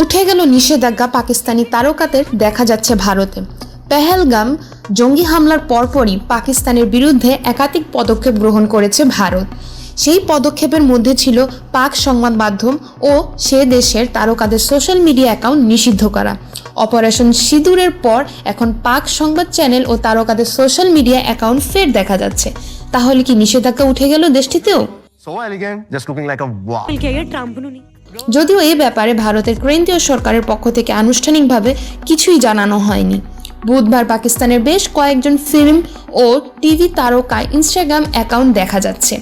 উঠে গেল নিষেধাজ্ঞা পাকিস্তানি তারকাদের দেখা যাচ্ছে ভারতে। পেহেলগাম জঙ্গি হামলার পরপরই পাকিস্তানের বিরুদ্ধে একাধিক পদক্ষেপ গ্রহণ করেছে ভারত। সেই পদক্ষেপের মধ্যে ছিল পাক সংবাদ মাধ্যম ও সে দেশের তারকাদের সোশ্যাল মিডিয়া অ্যাকাউন্ট নিষিদ্ধ করা। অপারেশন সিঁদুরের পর এখন পাক সংবাদ চ্যানেল ও তারকাদের সোশ্যাল মিডিয়া অ্যাকাউন্ট ফের দেখা যাচ্ছে। তাহলে কি নিষেধাজ্ঞা উঠে গেল দেশটিতেও? So elegant, just looking like a wow. যদিও এ ব্যাপারে ভারতের কেন্দ্রীয় সরকারের পক্ষ থেকে আনুষ্ঠানিকভাবে কিছুই জানানো হয়নি। বুধবার পাকিস্তানের বেশ কয়েকজন ফিল্ম ও টিভি তারকা ইনস্টাগ্রাম অ্যাকাউন্ট দেখা যাচ্ছে।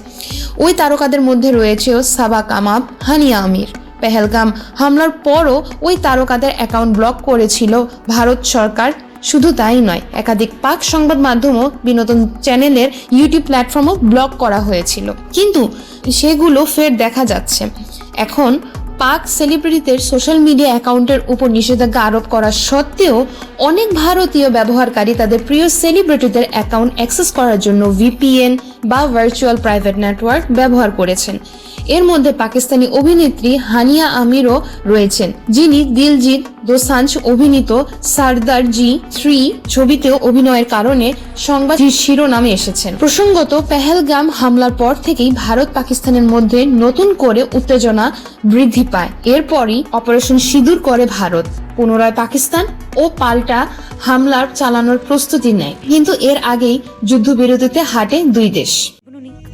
ওই তারকাদের মধ্যে রয়েছে সাবা কামাব হানিয়া আমির। পেহেলগাম হামলার পরও ওই তারকাদের অ্যাকাউন্ট ব্লক করেছিল ভারত সরকার। শুধু তাই নয়, একাধিক পাক সংবাদ মাধ্যমও বিনোদন চ্যানেলের ইউটিউব প্ল্যাটফর্মও ব্লক করা হয়েছিল। কিন্তু সেগুলো ফের দেখা যাচ্ছে। এখন পাক সেলিব্রিটিদের সোশ্যাল মিডিয়া অ্যাকাউন্টের উপর নিষেধাজ্ঞা আরোপ করা সত্ত্বেও অনেক ভারতীয় ব্যবহারকারী তাদের প্রিয় সেলিব্রিটিদের অ্যাকাউন্ট অ্যাক্সেস করার জন্য ভিপিএন বা ভার্চুয়াল প্রাইভেট নেটওয়ার্ক ব্যবহার করেছেন। এর মধ্যে পাকিস্তানি অভিনেত্রী হানিয়া আমিরও রয়েছেন, যিনি দিলজিৎ দোসাঞ্জ অভিনীত সারদার জি থ্রি ছবিতেও অভিনয়ের কারণে সংবাদ শিরোনামে এসেছেন। প্রসঙ্গত, পেহেলগাম হামলার পর থেকেই ভারত পাকিস্তানের মধ্যে নতুন করে উত্তেজনা বৃদ্ধি পায়। এরপরই অপারেশন সিঁদুর করে ভারত। পুনরায় পাকিস্তান ও পাল্টা হামলার চালানোর প্রস্তুতি নেয়। কিন্তু এর আগেই যুদ্ধবিরতিতে হাঁটে দুই দেশ।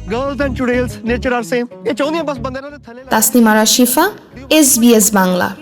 girls and toodles, nature are same. ये चौनिया बस बंदे ना थले. तस्नीम आरा शिफा, SBS बांग्ला.